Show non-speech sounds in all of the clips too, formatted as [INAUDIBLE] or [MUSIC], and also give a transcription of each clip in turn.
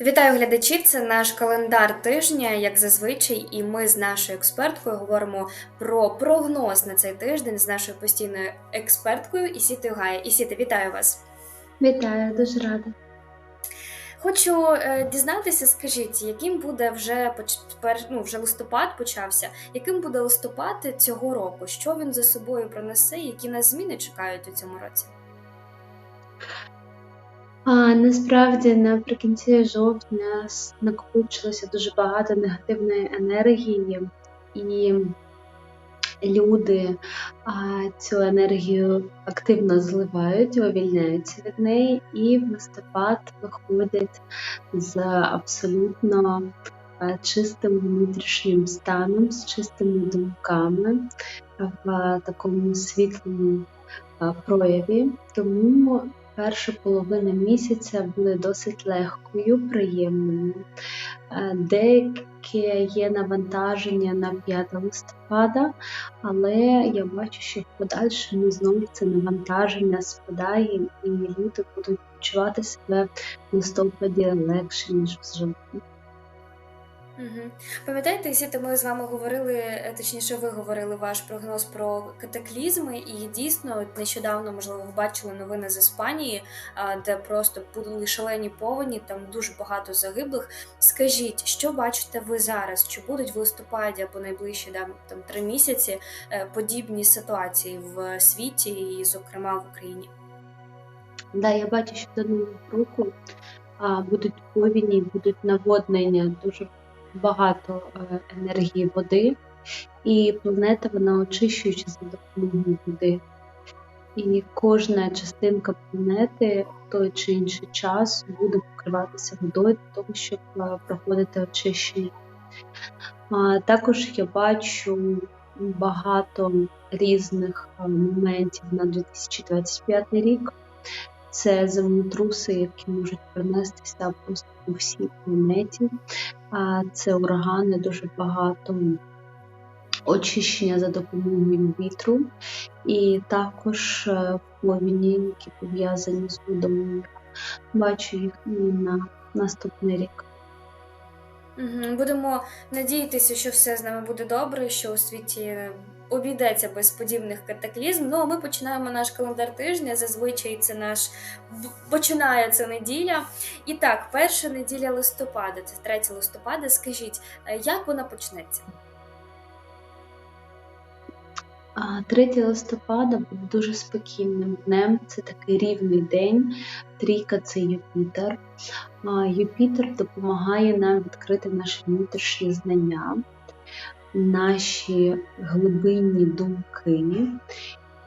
Вітаю глядачів! Це наш календар тижня, як зазвичай, і ми з нашою експерткою говоримо про прогноз на цей тиждень з нашою постійною експерткою Ісітою Гая. Ісіта, вітаю вас! Вітаю, дуже рада. Хочу е, дізнатися, скажіть, яким буде вже ну, вже листопад почався, яким буде листопад цього року? Що він за собою пронесе? Які нас зміни чекають у цьому році? А насправді наприкінці жовтня накопичилося дуже багато негативної енергії, і люди а, цю енергію активно зливають, вивільняються від неї, і в листопад виходять з абсолютно а, чистим внутрішнім станом, з чистими думками в такому світлому прояві. Тому перша половина місяця були досить легкою, приємною. Е, Деяке є навантаження на 5 листопада, але я бачу, що в подальшому знову це навантаження спадає, і люди будуть почувати себе в листопаді легше, ніж в жовтні. Угу. Пам'ятаєте, Ісіта, ми з вами говорили, е, точніше, ви говорили ваш прогноз про катаклізми, і дійсно, нещодавно, можливо, ви бачили новини з Іспанії, де просто були шалені повені, там дуже багато загиблих. Скажіть, що бачите ви зараз? Чи будуть в листопаді або найближчі там три місяці е, подібні ситуації в світі і, зокрема, в Україні? Да, я бачу, що до нового року будуть повіні, будуть наводнення, дуже багато е, енергії води, і планета вона очищуюча за допомогою води. І кожна частинка планети в той чи інший час буде покриватися водою для того, щоб е, проходити очищення. А, Також я бачу багато різних е, моментів на 2025 рік. Це землетруси, які можуть принестися просто по всій планеті. А Це урагани, дуже багато очищення за допомогою вітру, і також е, повіні, які пов'язані з водою. Бачу їх і на наступний рік. Будемо надіятися, що все з нами буде добре, що у світі обійдеться без подібних катаклізм. Ну а ми починаємо наш календар тижня. Зазвичай це наш починається неділя. І так, перша неділя листопада, це 3 листопада. Скажіть, е, як вона почнеться? 3 листопада буде дуже спокійним днем. Це такий рівний день. Трійка це Юпітер. Юпітер допомагає нам відкрити наші внутрішні знання, наші глибинні думки.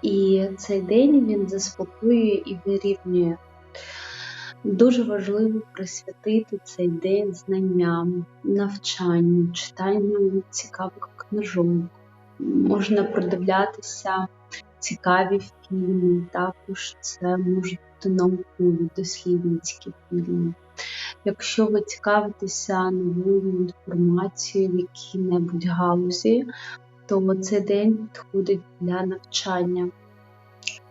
І цей день він заспокоює і вирівнює. Дуже важливо присвятити цей день знанням, навчанню, читанню цікавих книжок. Можна продивлятися цікаві фільми, також це можуть бути наукові дослідницькі фільми. Якщо ви цікавитеся новою інформацією в якій-небудь галузі, то цей день підходить для навчання.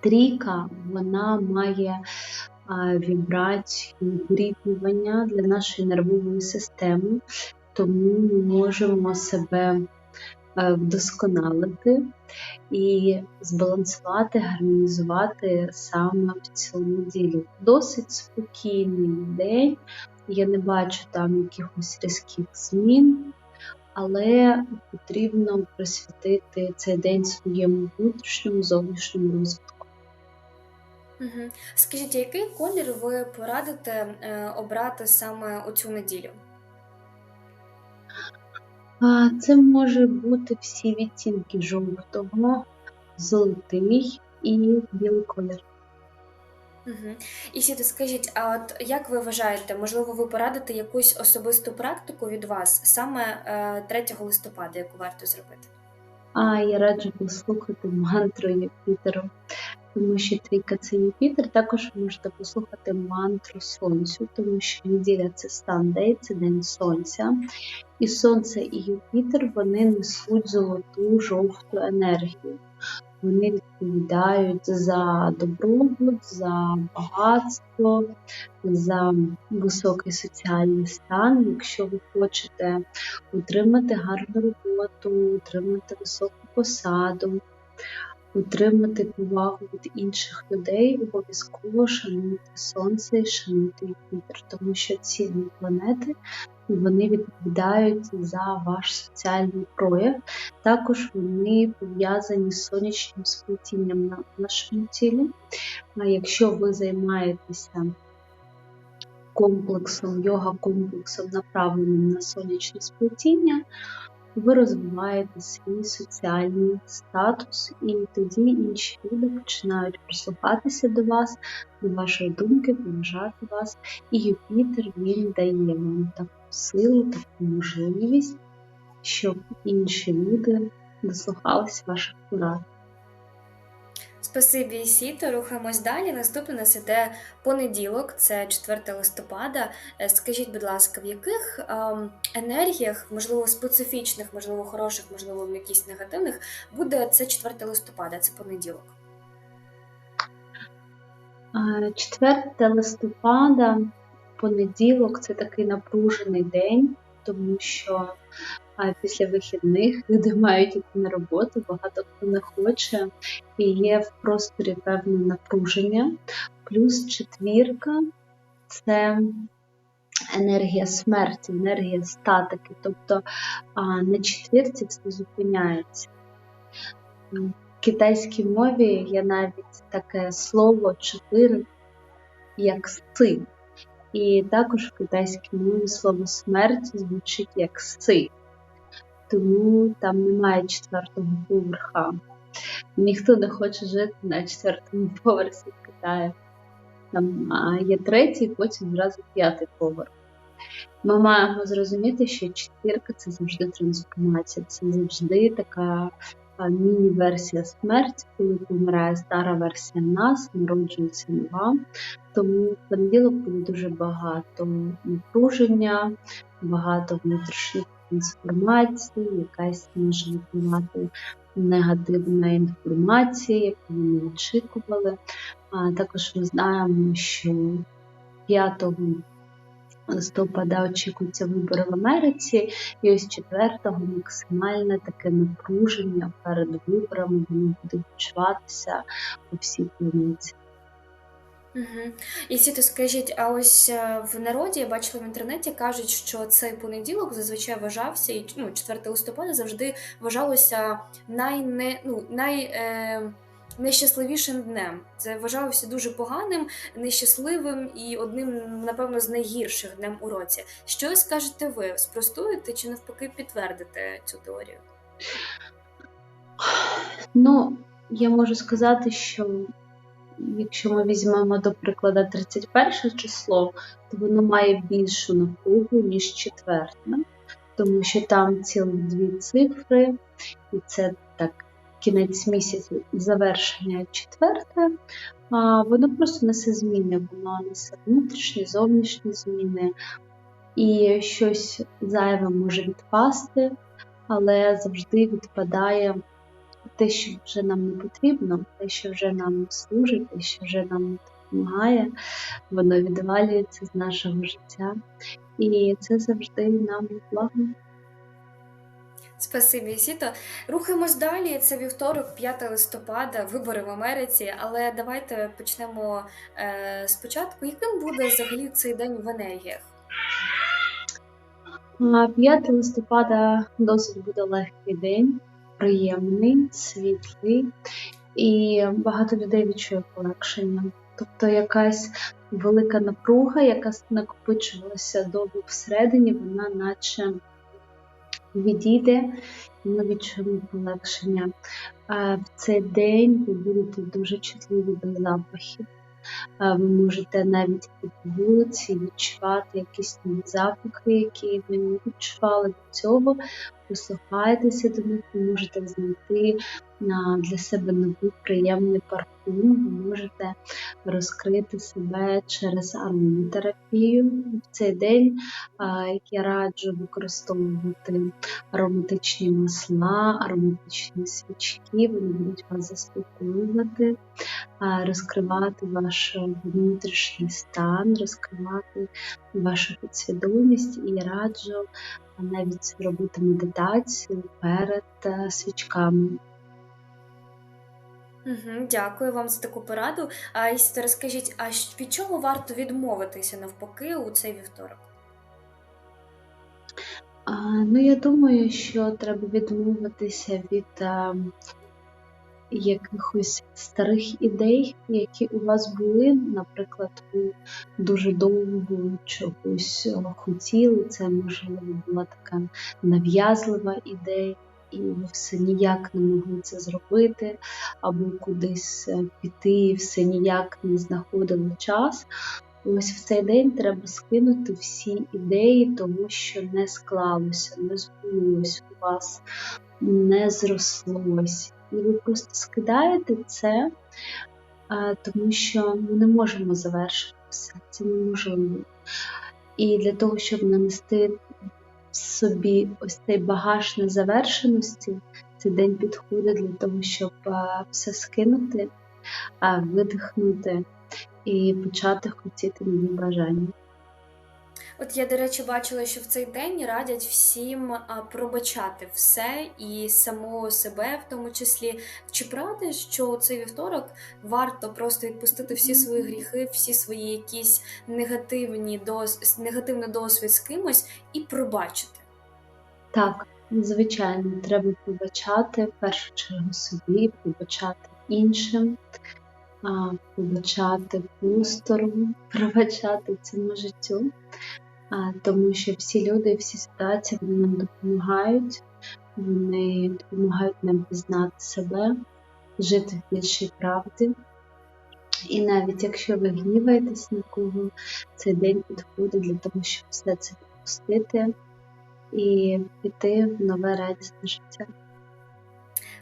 Трійка вона має вібрацію вирівнювання для нашої нервової системи, тому ми можемо себе е, вдосконалити і збалансувати, гармонізувати саме в цю неділю. Досить спокійний день. Я не бачу там якихось різких змін, але потрібно присвятити цей день своєму внутрішньому зовнішньому розвитку. Угу. Скажіть, який колір ви порадите е, обрати саме у цю неділю? Це може бути всі відтінки жовтого, золотий і білий колір. Угу. І сіти, скажіть, а от як ви вважаєте, можливо, ви порадите якусь особисту практику від вас саме е, 3 листопада, яку варто зробити? А я раджу послухати мантру Юпітеру, тому що трійка це Юпітер. Також ви можете послухати мантру Сонцю, тому що неділя це Сандей, це день сонця. І сонце і Юпітер вони несуть золоту жовту енергію. Вони відповідають за добробут, за багатство, за високий соціальний стан. Якщо ви хочете отримати гарну роботу, отримати високу посаду, отримати повагу від інших людей, обов'язково шануйте сонце і шануйте Юпітер, тому що ці дві планети вони відповідають за ваш соціальний прояв. Також вони пов'язані з сонячним сплетінням на нашому тілі. А якщо ви займаєтеся комплексом, йога-комплексом, направленим на сонячне сплетіння, ви розвиваєте свій соціальний статус, і тоді інші люди починають прислухатися до вас, до вашої думки, поважати вас. І Юпітер він дає вам таку силу, таку можливість, щоб інші люди дослухалися ваших порад. Спасибі, Сіто. Рухаємось далі. Наступний нас іде понеділок, це 4 листопада. Е, Скажіть, будь ласка, в яких ем, енергіях, можливо, специфічних, можливо, хороших, можливо, якісь негативних, буде це 4 листопада, це понеділок? А, 4 листопада, понеділок це такий напружений день, тому що а, після вихідних [LAUGHS] люди мають йти на роботу, багато хто не хоче, і є в просторі певне напруження. Плюс четвірка це енергія смерті, енергія статики. Тобто на четвірці все зупиняється. В китайській мові є навіть таке слово чотири, як си. І також в китайській мові слово смерть звучить як си. Тому там немає четвертого поверха. Ніхто не хоче жити на четвертому поверсі в Китаї. Там є третій, потім зразу п'ятий поверх. Ми маємо зрозуміти, що четвірка це завжди трансформація, це завжди така міні-версія смерті, коли помирає стара версія нас, народжується нова. Тому понеділок буде дуже багато напруження, багато внутрішніх трансформацій, якась може впливати негативна інформація, яку ви не очікували. А також ми знаємо, що 5 листопада очікуються вибори в Америці, і ось 4-го максимальне таке напруження перед виборами воно буде відчуватися по всій планеті. Угу. І Сіто, скажіть, а ось е, в народі я бачила в інтернеті, кажуть, що цей понеділок зазвичай вважався, і ну, 4 листопада завжди вважалося найне, ну, най, е, найщасливішим днем. Це вважалося дуже поганим, нещасливим і одним, напевно, з найгірших днем у році. Що скажете ви? Спростуєте чи навпаки підтвердите цю теорію? Ну, я можу сказати, що якщо ми візьмемо до прикладу 31 число, то воно має більшу напругу, ніж четверте, тому що там цілих дві цифри, і це кінець місяця завершення четверте, воно просто несе зміни, воно несе внутрішні, зовнішні зміни, і щось зайве може відпасти, але завжди відпадає те, що вже нам не потрібно, те, що вже нам служить, те, що вже нам допомагає, воно відвалюється з нашого життя. І це завжди нам благо. Спасибі, Сіто. Рухаємось далі. Це вівторок, 5 листопада, вибори в Америці. Але давайте почнемо е, спочатку. Яким буде взагалі цей день в енергіях? 5 листопада досить буде легкий день, приємний, світлий, і багато людей відчує полегшення. Тобто якась велика напруга, яка накопичувалася довго всередині, вона наче відійде, ми відчуємо полегшення. В цей день ви будете дуже чутливі до запахів. Ви можете навіть по вулиці відчувати якісь нові запахи, які ви не відчували до цього. Прислухайтеся до них, ви можете знайти для себе новий приємний парфум. Ви можете розкрити себе через ароматерапію. В цей день я раджу використовувати ароматичні масла, ароматичні свічки, вони будуть вас заспокоювати, розкривати ваш внутрішній стан, розкривати вашу підсвідомість і раджу навіть робити медитацію перед свічками. Угу, дякую вам за таку пораду. А Ісіто, розкажіть, а від чого варто відмовитися навпаки у цей вівторок? А, ну, я думаю, що треба відмовитися від е, якихось старих ідей, які у вас були. Наприклад, ви дуже довго чогось е, хотіли, це можливо була така нав'язлива ідея, і ви все ніяк не могли це зробити, або кудись е, піти, і все ніяк не знаходили час. Ось в цей день треба скинути всі ідеї того, що не склалося, не збулось у вас, не зрослось. І ви просто скидаєте це, тому що ми не можемо завершити все, це неможливо. І для того, щоб нанести собі ось цей багаж незавершеності, цей день підходить для того, щоб все скинути, видихнути і почати хотіти нові бажання. От я, до речі, бачила, що в цей день радять всім пробачати все і самого себе, в тому числі. Чи правда, що у цей вівторок варто просто відпустити всі свої гріхи, всі свої якісь негативні дос... негативний досвід з кимось і пробачити? Так, звичайно, треба пробачати в першу чергу собі, пробачати іншим, а, пробачати простору, [LAUGHS] пробачати цьому життю, тому що всі люди, всі ситуації вони нам допомагають, вони допомагають нам пізнати себе, жити в більшій правді. І навіть якщо ви гніваєтесь на кого, цей день підходить для того, щоб все це відпустити і піти в нове радісне життя.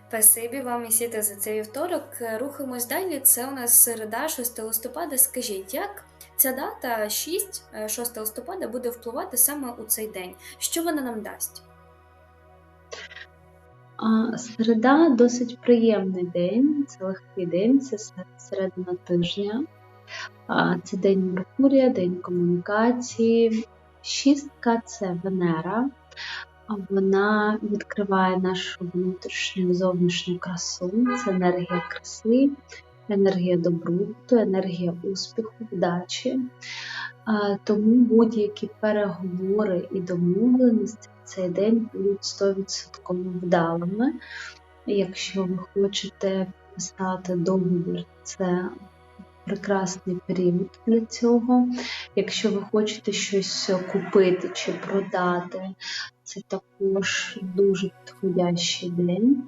Спасибі вам, Ісіта, за цей вівторок. Рухаємось далі. Це у нас середа, 6 листопада. Скажіть, як ця дата 6, е, 6 листопада буде впливати саме у цей день? Що вона нам дасть? Середа досить приємний день, це легкий день, це середина тижня. Це день Меркурія, день комунікації. Шістка це Венера. Вона відкриває нашу внутрішню зовнішню красу. Це енергія краси, енергія добробуту, енергія успіху, вдачі. Тому будь-які переговори і домовленості в цей день будуть 100% вдалими. Якщо ви хочете писати договір, це прекрасний період для цього. Якщо ви хочете щось купити чи продати, це також дуже підходящий день.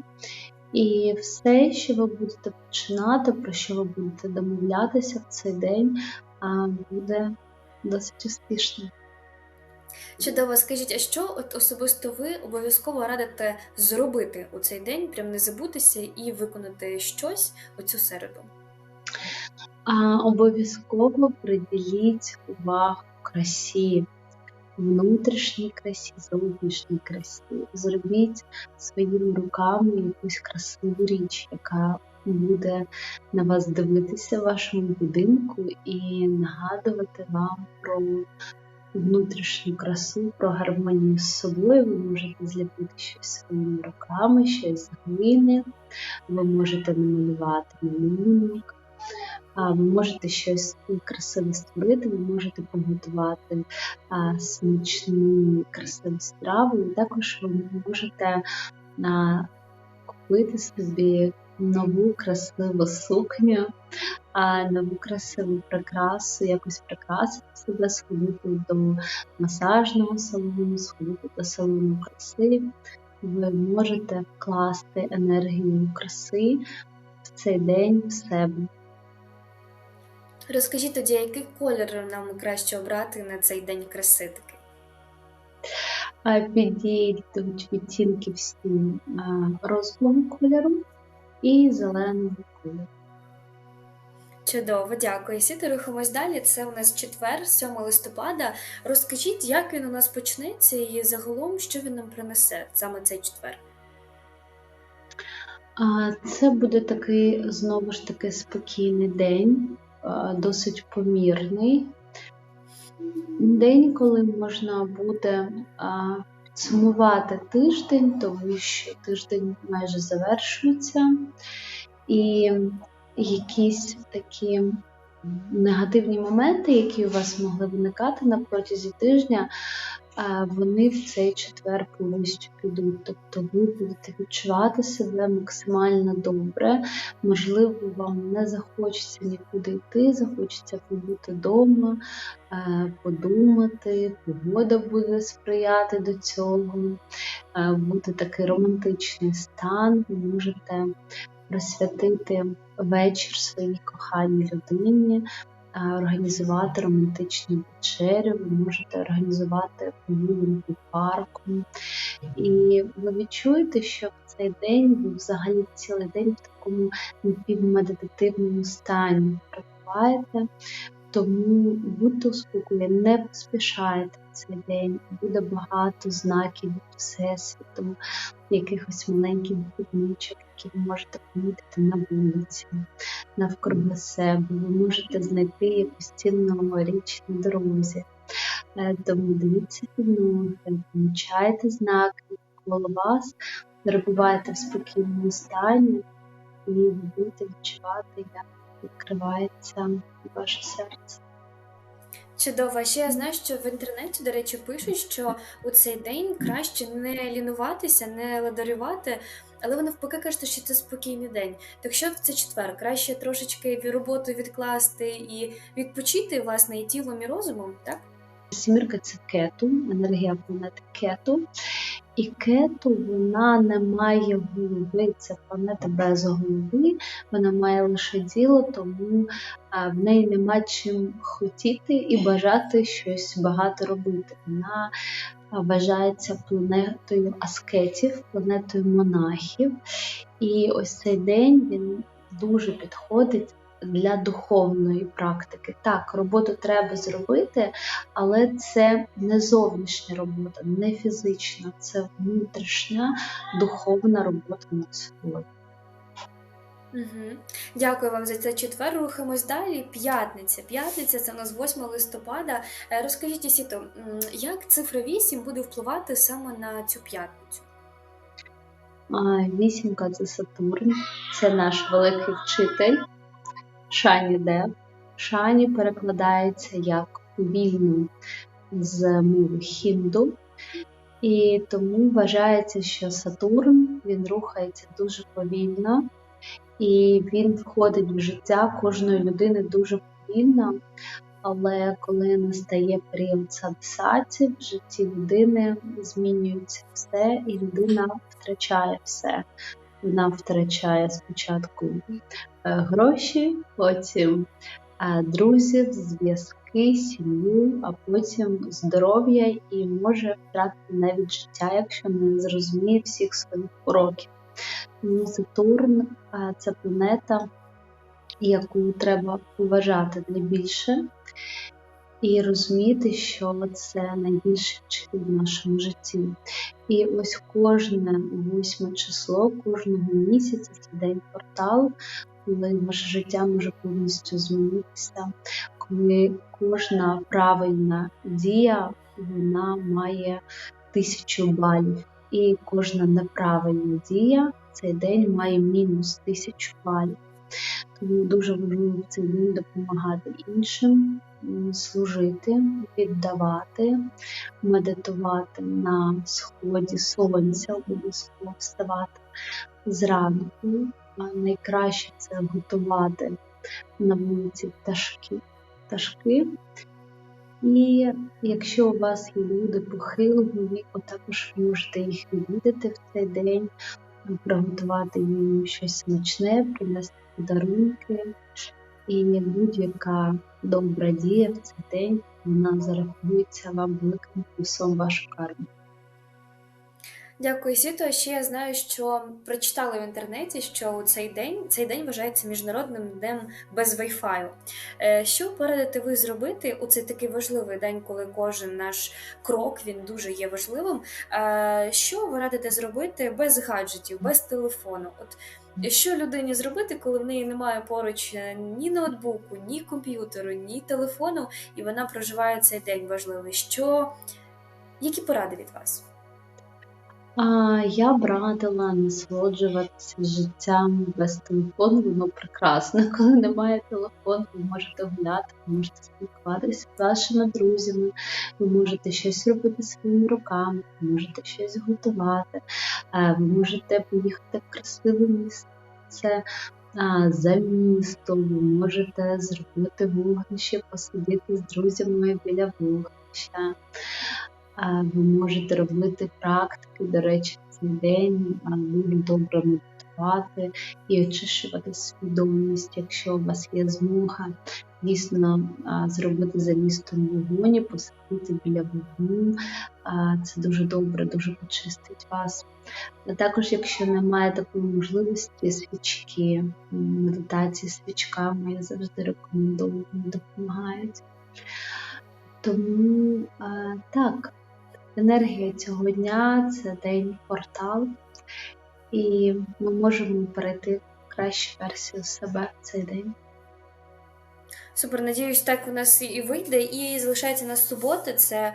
І все, що ви будете починати, про що ви будете домовлятися в цей день, буде досить успішним. Чудово, скажіть, а що от особисто ви обов'язково радите зробити у цей день, прям не забутися і виконати щось у цю середу? А, обов'язково приділіть увагу красі, внутрішній красі, зовнішній красі. Зробіть своїми руками якусь красиву річ, яка буде на вас дивитися в вашому будинку і нагадувати вам про внутрішню красу, про гармонію з собою. Ви можете зліпити щось своїми руками, щось з глини, ви можете намалювати малюнок. Ви можете щось красиве створити, ви можете приготувати смачну красиву страву, і також ви можете купити собі нову красиву сукню, нову красиву прикрасу, якось прикрасити себе, сходити до масажного салону, сходити до салону краси. Ви можете вкласти енергію краси в цей день в себе. Розкажіть тоді, який колір нам краще обрати на цей день краси такий? Підійдуть відтінки всі розового кольору, і зеленого кольору. Чудово, дякую. Сіти рухаємось далі. Це у нас четвер, 7 листопада. Розкажіть, як він у нас почнеться і загалом, що він нам принесе саме цей четвер. Це буде такий знову ж таки спокійний день, досить помірний. День, коли можна буде а, підсумувати тиждень, тому що тиждень майже завершується, і якісь такі негативні моменти, які у вас могли виникати на протязі тижня, вони в цей четвер повністю підуть. Тобто ви будете відчувати себе максимально добре. Можливо, вам не захочеться нікуди йти, захочеться побути вдома, е, подумати, погода буде сприяти до цього, е, буде такий романтичний стан, ви можете присвятити вечір своїй коханій людині, організувати романтичну вечерю, ви можете організувати прогулянку парком. І ви відчуєте, що в цей день ви взагалі цілий день в такому напівмедитативному стані перебуваєте. Тому будьте у спокої, не поспішайте цей день. Буде багато знаків Всесвіту, якихось маленьких дрібничок, які ви можете помітити на вулиці, навкруги себе. Ви можете знайти якусь цінну річ на дорозі. Е, Тому дивіться ноги, помічайте знаки навколо вас, перебувайте в спокійному стані, і будете відчувати, як відкривається ваше серце. Чудово. Ще я знаю, що в інтернеті, до речі, пишуть, що у цей день краще не лінуватися, не ладарювати, але ви навпаки кажете, що це спокійний день. Так що в це четвер, краще трошечки роботу відкласти і відпочити власне і тілом, і розумом, так? Сімірка це кету, енергія планети кету. І кету вона не має голови, це планета без голови, вона має лише діло, тому в неї нема чим хотіти і бажати щось багато робити. Вона вважається планетою аскетів, планетою монахів. І ось цей день він дуже підходить для духовної практики. Так, роботу треба зробити, але це не зовнішня робота, не фізична, це внутрішня духовна робота над собою. Угу. Дякую вам за це четвер. Рухаємось далі. П'ятниця. П'ятниця це у нас 8 листопада. Е, Розкажіть, Осіто, м, як цифра 8 буде впливати саме на цю п'ятницю? Вісімка це Сатурн, це наш великий вчитель Шані Дев. Шані перекладається як вільно з мови хінду. І тому вважається, що Сатурн він рухається дуже повільно, і він входить в життя кожної людини дуже повільно. Але коли настає період садсаці, в житті людини змінюється все, і людина втрачає все. Вона втрачає спочатку е, гроші, потім е, друзів, зв'язки, сім'ю, а потім здоров'я і може втратити навіть життя, якщо не зрозуміє всіх своїх уроків. Тому Сатурн е, це планета, яку треба поважати найбільше, і розуміти, що це найбільший вчитель в нашому житті. І ось кожне восьме число кожного місяця це день порталу, коли ваше життя може повністю змінитися, коли кожна правильна дія вона має тисячу балів, і кожна неправильна дія цей день має мінус тисячу балів. Тому дуже важливо в цей день допомагати іншим, служити, віддавати, медитувати на сході сонця, обов'язково вставати зранку. Найкраще це готувати на вулиці пташки. пташки. І якщо у вас є люди похилого віку, також можете їх відвідати в цей день, приготувати їм щось смачне, принести подарунки. І будь-яка добра дія в цей день вона зарахується вам великим плюсом вашу карму. Дякую, Сіто. Ще я знаю, що прочитала в інтернеті, що у цей день цей день вважається міжнародним днем без Wi-Fi. Е, Що порадите ви зробити у цей такий важливий день, коли кожен наш крок він дуже є важливим? Е, Що ви радите зробити без гаджетів, без телефону? От що людині зробити, коли в неї немає поруч е, ні ноутбуку, ні комп'ютеру, ні телефону, і вона проживає цей день важливий? Що які поради від вас? А, я б радила насолоджуватися життям без телефону, воно прекрасно. [LAUGHS] Коли немає телефону, ви можете гуляти, ви можете спілкуватися з вашими друзями, ви можете щось робити своїми руками, ви можете щось готувати, е, ви можете поїхати в красиве місце за містом, ви можете зробити вогнище, посидіти з друзями біля вогнища. Ви можете робити практики, до речі, цей день дуже добре медитувати і очищувати свідомість, якщо у вас є змога дійсно зробити за містом вогоні, посидіти біля вогню. Це дуже добре, дуже почистить вас. А також, якщо немає такої можливості, свічки, медитації свічками, я завжди рекомендую, допомагають. Тому так, енергія цього дня це день портал, і ми можемо перейти в кращу версію себе в цей день. Супер, надіюсь, так у нас і вийде. І залишається на суботи, це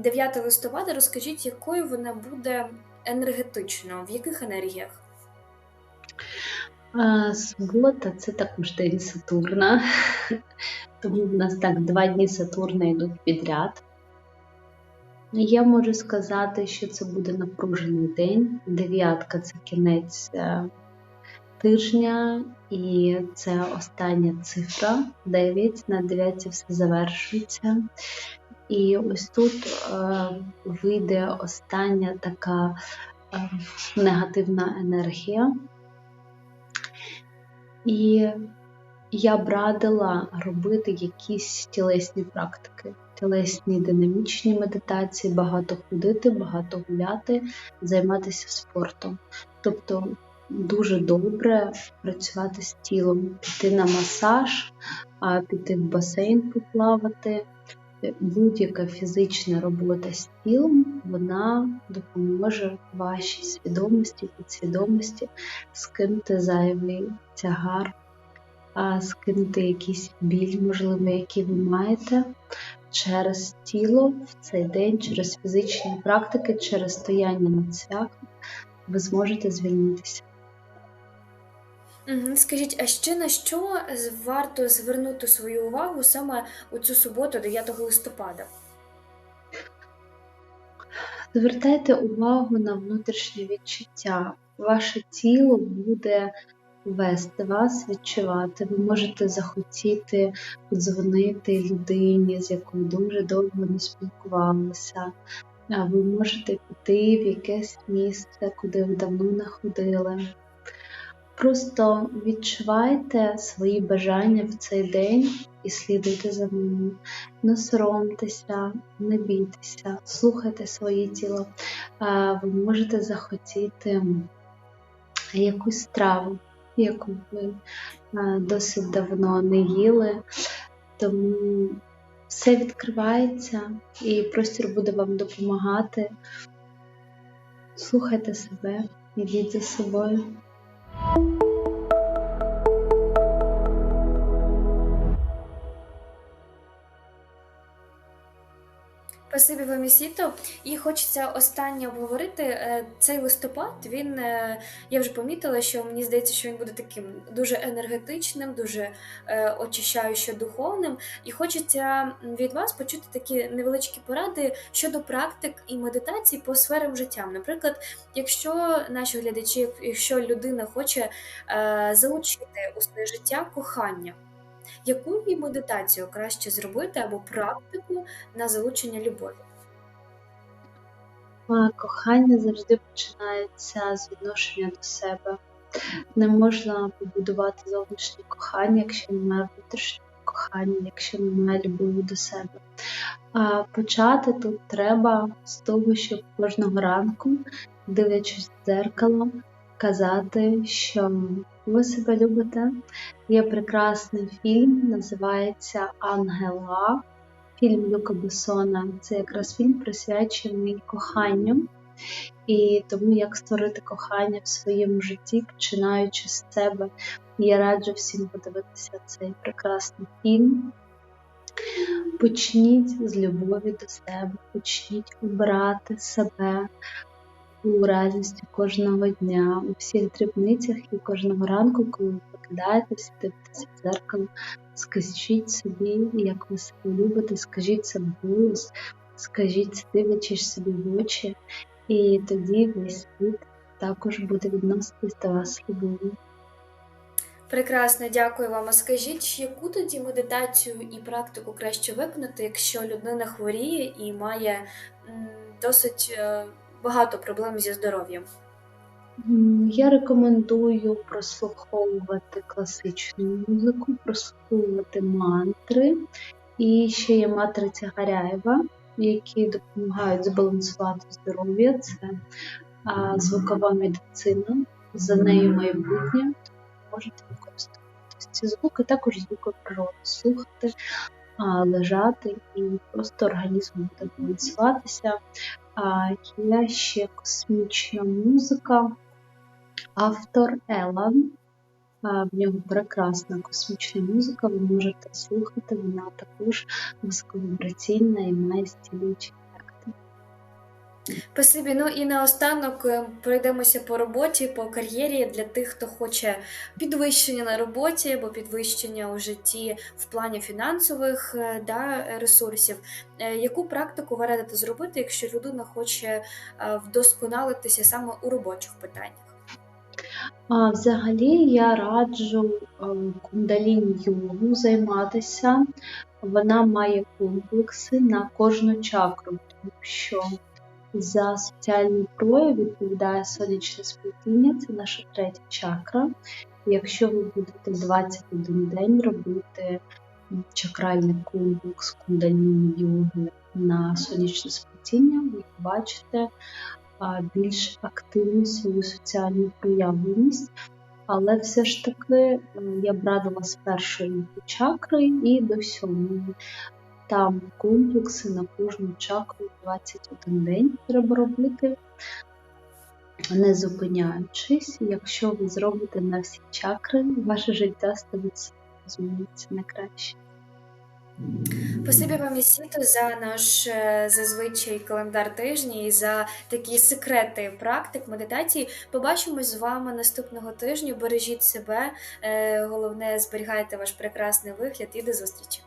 9 листопада. Розкажіть, якою вона буде енергетично, в яких енергіях? Субота це також день Сатурна, [LAUGHS] тому в нас так два дні Сатурна йдуть підряд. Я можу сказати, що це буде напружений день. Дев'ятка це кінець е, тижня, і це остання цифра 9. На 9 все завершується. І ось тут е, вийде остання така е, негативна енергія. І я б радила робити якісь тілесні практики, тілесні динамічні медитації, багато ходити, багато гуляти, займатися спортом. Тобто дуже добре працювати з тілом, піти на масаж, піти в басейн поплавати. Будь-яка фізична робота з тілом вона допоможе вашій свідомості, підсвідомості скинути зайвий тягар скинути якийсь біль, можливо, який ви маєте через тіло в цей день, через фізичні практики, через стояння на цвяхах, ви зможете звільнитися. Скажіть, а ще на що варто звернути свою увагу саме у цю суботу, 9 листопада? Звертайте увагу на внутрішнє відчуття. Ваше тіло буде вести вас, відчувати. Ви можете захотіти подзвонити людині, з якою дуже довго не спілкувалися. Ви можете піти в якесь місце, куди ви давно не ходили. Просто відчувайте свої бажання в цей день і слідуйте за ними. Не соромтеся, не бійтеся, слухайте своє тіло. Ви можете захотіти якусь страву, яку ви досить давно не їли. Тому все відкривається і простір буде вам допомагати. Слухайте себе, ідіть за собою. Спасибі вам, Ісіто. І хочеться останнє обговорити. Е, Цей листопад він е, я вже помітила, що мені здається, що він буде таким дуже енергетичним, дуже е, очищаюче духовним. І хочеться від вас почути такі невеличкі поради щодо практик і медитацій по сферам життя. Наприклад, якщо наші глядачі, якщо людина хоче залучити у своє життя кохання. Яку їй медитацію краще зробити або практику на залучення любові? Кохання завжди починається з відношення до себе. Не можна побудувати зовнішнє кохання, якщо немає внутрішнього кохання, якщо немає любові до себе. А почати тут треба з того, щоб кожного ранку дивлячись в дзеркало, казати, що ви себе любите. Є прекрасний фільм, називається Ангела. Фільм Люка Бессона. Це якраз фільм присвячений коханню. І тому як створити кохання в своєму житті, починаючи з себе. Я раджу всім подивитися цей прекрасний фільм. Почніть з любові до себе, почніть обирати себе у радості кожного дня, у всіх дрібницях і кожного ранку, коли ви прокидаєтеся, дивитеся в дзеркало, скажіть собі, як ви себе любите, скажіть це вголос, скажіть це дивлячись собі в очі, і тоді весь світ також буде відноситись до вас любов'ю. Прекрасно, дякую вам. А скажіть, яку тоді медитацію і практику краще виконати, якщо людина хворіє і має досить е, багато проблем зі здоров'ям? Я рекомендую прослуховувати класичну музику, прослуховувати мантри. І ще є матриця Гаряєва, які допомагають збалансувати здоров'я. Це а, звукова медицина, за нею майбутнє. Можете використовувати ці звуки, також звуки природи, слухати, лежати і просто організм буде. А, Є ще космічна музика. Автор Елан. В нього прекрасна космічна музика, ви можете слухати, вона також високовібраційна і має стілюючі ефекти. Спасибі. Ну і наостанок е, пройдемося по роботі, по кар'єрі для тих, хто хоче підвищення на роботі або підвищення у житті в плані фінансових е, да, ресурсів. Е, Яку практику ви радите зробити, якщо людина хоче вдосконалитися саме у робочих питаннях? А взагалі я раджу кундалінь йогу займатися. Вона має комплекси на кожну чакру, тому що за соціальний прояв відповідає сонячне сплетіння, це наша третя чакра. Якщо ви будете 21 день робити чакральний комплекс кундаліні йоги на сонячне сплетіння, ви побачите більш активну свою соціальну проявленість. Але все ж таки я б радила з першої чакри і до сьомої. Там комплекси на кожну чакру 21 день треба робити, не зупиняючись. Якщо ви зробите на всі чакри, ваше життя 100% зміниться на краще. Спасибі вам, Ісіто, за наш е, зазвичай календар тижня і за такі секрети практик медитації. Побачимось з вами наступного тижня. Бережіть себе. е, Головне, зберігайте ваш прекрасний вигляд і до зустрічі.